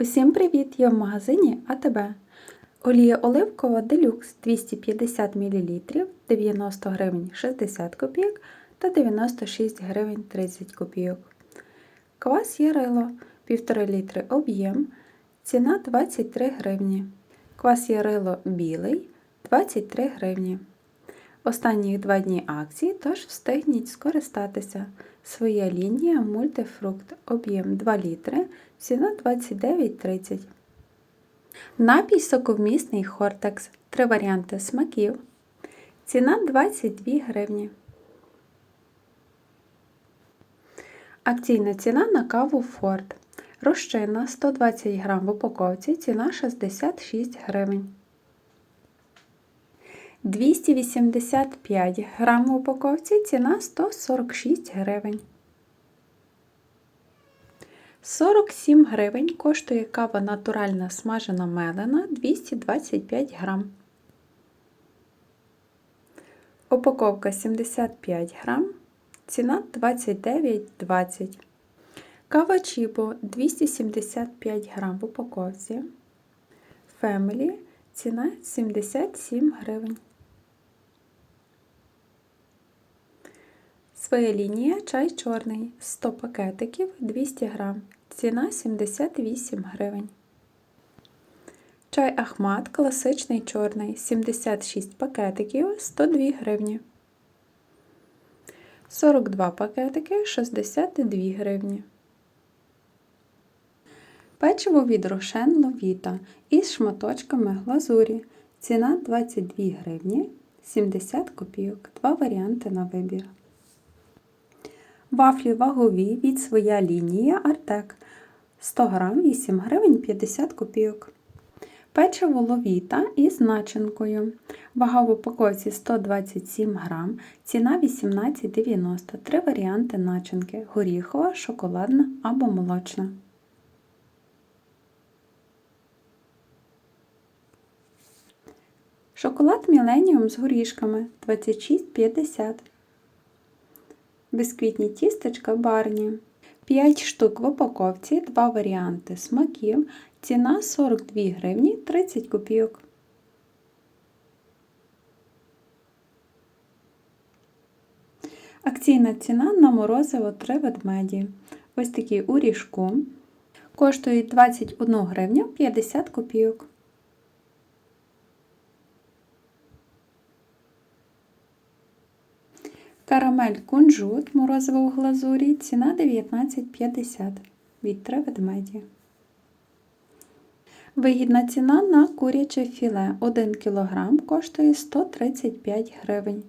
Усім привіт! Я в магазині АТБ. Олія оливкова делюкс 250 мл 90 гривень 60 копійок та 96 гривень 30 копійок. Квас Ярило 1,5 літри об'єм. Ціна 23 гривні. Квас Ярило білий 23 гривні. Останні два дні акції, тож встигніть скористатися. Своя лінія мультифрукт, об'єм 2 літри, ціна 29,30. Напій соковмісний Хортекс. Три варіанти смаків. Ціна 22 гривні. Акційна ціна на каву Форд. Розчинна 120 грам в упаковці, ціна 66 гривень. 285 грам в упаковці, ціна 146 гривень. 47 гривень коштує кава натуральна смажена мелена 225 грам. Упаковка 75 грам, ціна 29,20. Кава Чібо 275 грам в упаковці. Family ціна 77 гривень. Своя лінія чай чорний 100 пакетиків 200 грам. Ціна 78 гривень. Чай Ахмат класичний чорний 76 пакетиків 102 гривні. 42 пакетики 62 гривні. Печиво від Рошен Ловіта із шматочками глазурі. Ціна 22 гривні 70 копійок. Два варіанти на вибір. Вафлі вагові від своя лінія Артек 100 грам 8 гривень 50 копійок. Печиво ловіта із начинкою. Вага в упаковці 127 грам, ціна 18,90. Три варіанти начинки: горіхова, шоколадна або молочна. Шоколад Міленіум з горішками 26,50. Бісквітні тістечка барні. 5 штук в упаковці, 2 варіанти смаків. Ціна 42 гривні 30 копійок. Акційна ціна на морозиво 3 ведмеді. Ось такі у ріжку. Коштують 21 гривню 50 копійок. Карамель кунжут морозиво у глазурі. Ціна 19,50 від 3 ведмеді. Вигідна ціна на куряче філе 1 кг коштує 135 гривень.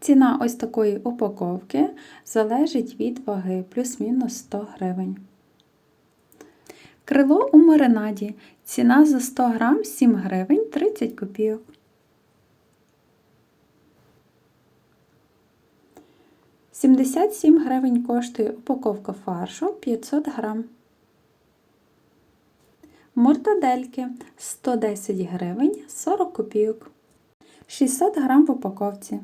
Ціна ось такої упаковки залежить від ваги плюс-мінус 100 гривень. Крило у маринаді. Ціна за 100 грам 7 гривень 30 копійок. Сімдесят сім гривень коштує упаковка фаршу 500 грам. Мортадельки 110 гривень 40 копійок. 600 грам в упаковці.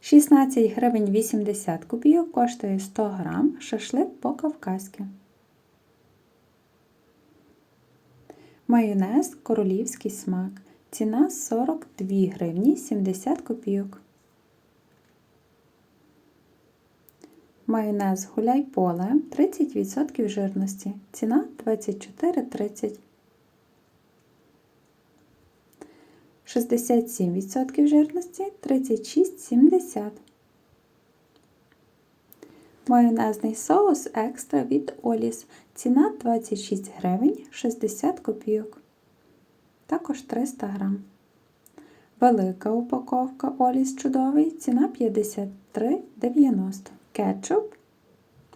16 гривень 80 копійок коштує 100 грам шашлик по-кавказьки. Майонез королівський смак. Ціна 42 гривні 70 копійок. Майонез гуляй поле 30% жирності. Ціна 24,30. 67% жирності 36,70. Майонезний соус екстра від Оліс. Ціна 26 гривень 60 копійок. Також 300 грам. Велика упаковка Оліс чудовий. Ціна 53,90. Кетчуп.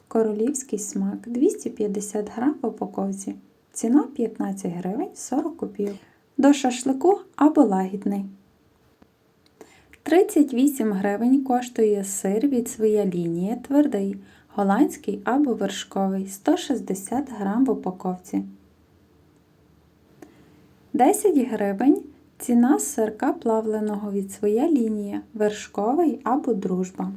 Королівський смак 250 грам в упаковці. Ціна 15 гривень 40 копійок. До шашлику або лагідний. 38 гривень коштує сир від своя лінія твердий, голландський або вершковий 160 грам в упаковці. 10 гривень ціна сирка плавленого від своя лінія вершковий або дружба.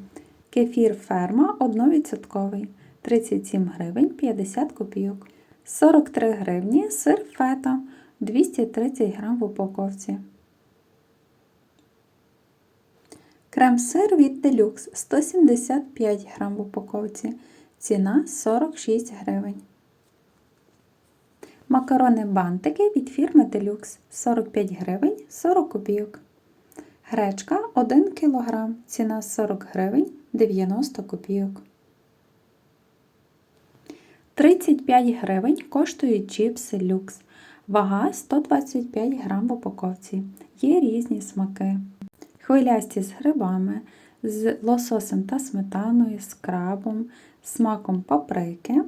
Кефір ферма 1%. 37 гривень 50 копійок. 43 гривні сир фета 230 грам в упаковці. Крем-сир від Deluxe 175 грам в упаковці. Ціна 46 гривень. Макарони бантики від фірми Deluxe 45 гривень 40 копійок. Гречка 1 кг. Ціна 40 гривень 90 копійок. 35 гривень коштують чіпси люкс. Вага 125 грам в упаковці. Є різні смаки. Хвилясті з грибами, з лососем та сметаною, з крабом, смаком паприки,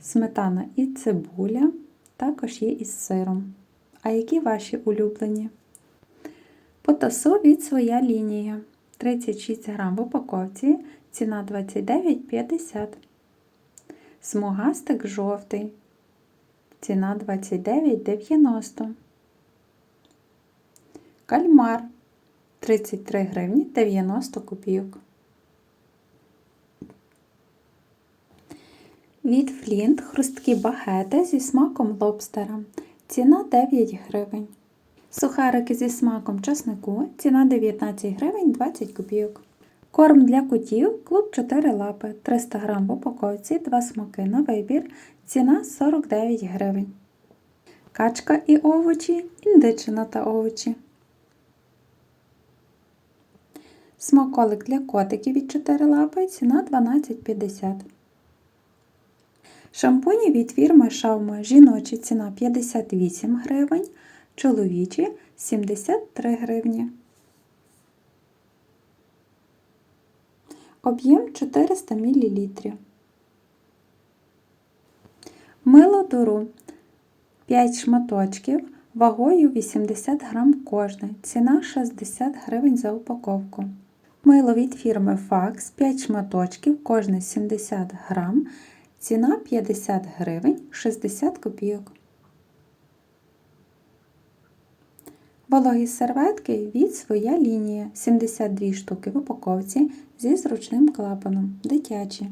сметана і цибуля, також є із сиром. А які ваші улюблені? Потасу від своя лінія. 36 грам в упаковці, ціна 29,50. Смугастик жовтий. Ціна 29,90. Кальмар 33 гривні 90 копійок. Від Флінт хрусткі багети зі смаком лобстера. Ціна 9 гривень. Сухарики зі смаком часнику. Ціна 19 гривень 20 копійок. Корм для котів клуб 4 лапи 300 грам в упаковці, 2 смаки на вибір. Ціна 49 гривень. Качка і овочі, індичина та овочі. Смаколик для котиків від 4 лапи. Ціна 12,50. Шампуні від фірми Шаума жіночі ціна 58 гривень, чоловічі 73 гривні. Об'єм 400 мл. Мило дуру 5 шматочків вагою 80 грам кожне. Ціна 60 гривень за упаковку. Мило від фірми Fax 5 шматочків, кожне 70 грам. Ціна 50 гривень 60 копійок. Вологі серветки від своя лінія 72 штуки в упаковці зі зручним клапаном. Дитячі.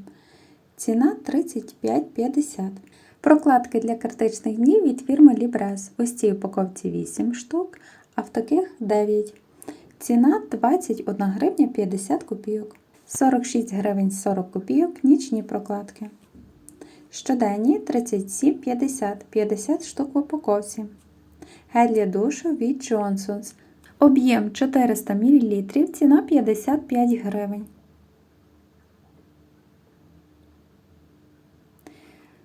Ціна 35,50. Прокладки для критичних днів від фірми Librez. Ось цій упаковці 8 штук, а в таких 9. Ціна 21 гривня 50 копійок. 46 гривень 40 копійок нічні прокладки. Щоденні 37,50 50 штук в упаковці. Гель для душу від Johnson's. Об'єм 400 мл, ціна 55 гривень.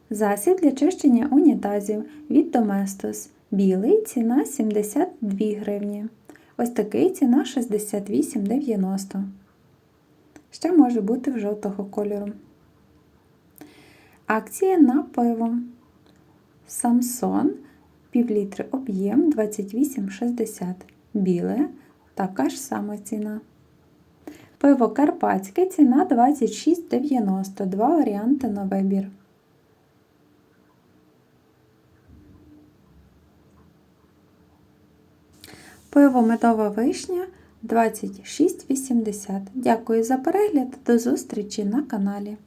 Засіб для чищення унітазів від Domestos. Білий ціна 72 гривні. Ось такий ціна 68,90. Ще може бути в жовтого кольору. Акція на пиво. Самсон півлітри об'єм 28,60. Біле така ж сама ціна. Пиво карпатське ціна 26,90. Два варіанти на вибір. Пиво медова вишня 26,80. Дякую за перегляд. До зустрічі на каналі.